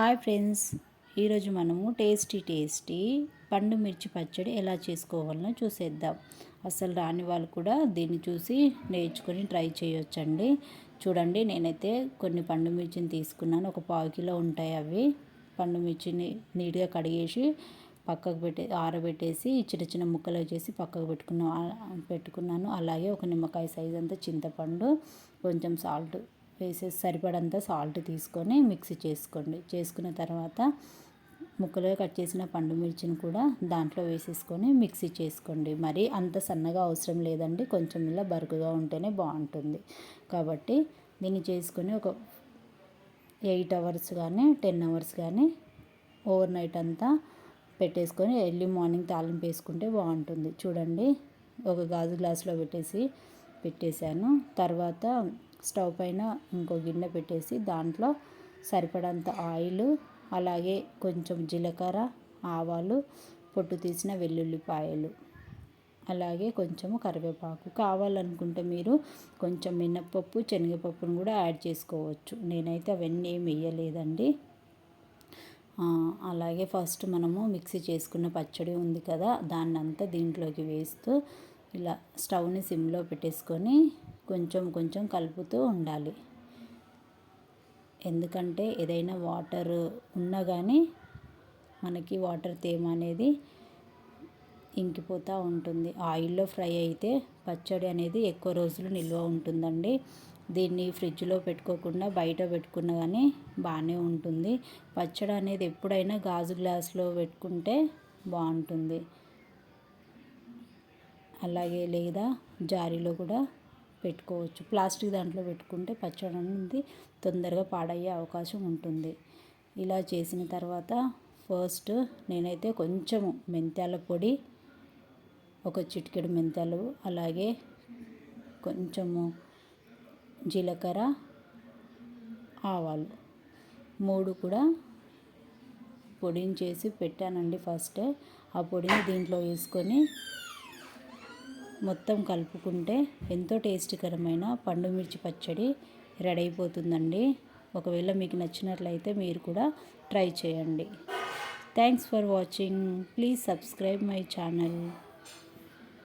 Hi friends. ఈరోజు మనము tasty tasty పండు మిర్చి పచ్చడి ఎలా చేసుకోవాలో చూసేద్దాం. అసలు రాని వాళ్ళు కూడా దీన్ని చూసి నేర్చుకొని ట్రై చేయొచ్చండి. చూడండి నేనైతే కొన్ని పండు మిర్చిని తీసుకున్నాను. ఒక పావు కిలో ఉంటాయి అవి. పండు మిర్చిని నీట్గా కడిగేసి పక్కకు పెట్టే ఆరబెట్టేసి చిన్న చిన్న ముక్కలు చేసి పక్కకు పెట్టుకున్నా పెట్టుకున్నాను. అలాగే ఒక నిమ్మకాయ సైజ్ అంతా చింతపండు కొంచెం సాల్ట్ వేసేసి సరిపడంత సాల్ట్ తీసుకొని మిక్సీ చేసుకోండి. చేసుకున్న తర్వాత ముక్కలుగా కట్ చేసిన పండు మిర్చిని కూడా దాంట్లో వేసేసుకొని మిక్సీ చేసుకోండి. మరి అంత సన్నగా అవసరం లేదండి. కొంచెం ఇలా బరుకుగా ఉంటేనే బాగుంటుంది. కాబట్టి దీన్ని చేసుకొని ఒక ఎయిట్ అవర్స్ కానీ టెన్ అవర్స్ కానీ ఓవర్ నైట్ అంతా పెట్టేసుకొని ఎర్లీ మార్నింగ్ తాలింపు వేసుకుంటే బాగుంటుంది. చూడండి ఒక గాజు గ్లాస్లో పెట్టేసి పెట్టేశాను. తర్వాత స్టవ్ పైన ఇంకో గిన్నె పెట్టేసి దాంట్లో సరిపడంత ఆయిల్ అలాగే కొంచెం జీలకర్ర ఆవాలు పొట్టు తీసిన వెల్లుల్లిపాయలు అలాగే కొంచెము కరివేపాకు. కావాలనుకుంటే మీరు కొంచెం మినప్పప్పు శనగపప్పును కూడా యాడ్ చేసుకోవచ్చు. నేనైతే అవన్నీ ఏమి వేయలేదండి. అలాగే ఫస్ట్ మనము మిక్సీ చేసుకున్న పచ్చడి ఉంది కదా దాన్నంతా దీంట్లోకి వేస్తూ ఇలా స్టవ్ని సిమ్లో పెట్టేసుకొని కొంచెం కొంచెం కలుపుతూ ఉండాలి. ఎందుకంటే ఏదైనా వాటర్ ఉన్నా కానీ మనకి వాటర్ తేమ అనేది ఇంకిపోతూ ఉంటుంది. ఆయిల్లో ఫ్రై అయితే పచ్చడి అనేది ఎక్కువ రోజులు నిల్వ ఉంటుందండి. దీన్ని ఫ్రిడ్జ్లో పెట్టుకోకుండా బయట పెట్టుకున్న కానీ బాగానే ఉంటుంది. పచ్చడి అనేది ఎప్పుడైనా గాజు గ్లాస్లో పెట్టుకుంటే బాగుంటుంది. అలాగే లేదా జారీలో కూడా పెట్టుకోవచ్చు. ప్లాస్టిక్ దాంట్లో పెట్టుకుంటే పచ్చడి అనేది తొందరగా పాడయ్యే అవకాశం ఉంటుంది. ఇలా చేసిన తర్వాత ఫస్ట్ నేనైతే కొంచెము మెంతాల పొడి ఒక చిటికెడు మెంతాలు అలాగే కొంచెము జీలకర్ర ఆవాలు మూడు కూడా పొడిని చేసి పెట్టానండి ఫస్ట్. ఆ పొడిని దీంట్లో వేసుకొని మొత్తం కలుపుకుంటే ఎంతో టేస్టీకరమైన పండు మిర్చి పచ్చడి రెడీ అయిపోతుందండి ఒకవేళ మీకు నచ్చినట్లయితే మీరు కూడా ట్రై చేయండి. Thanks for watching please subscribe my channel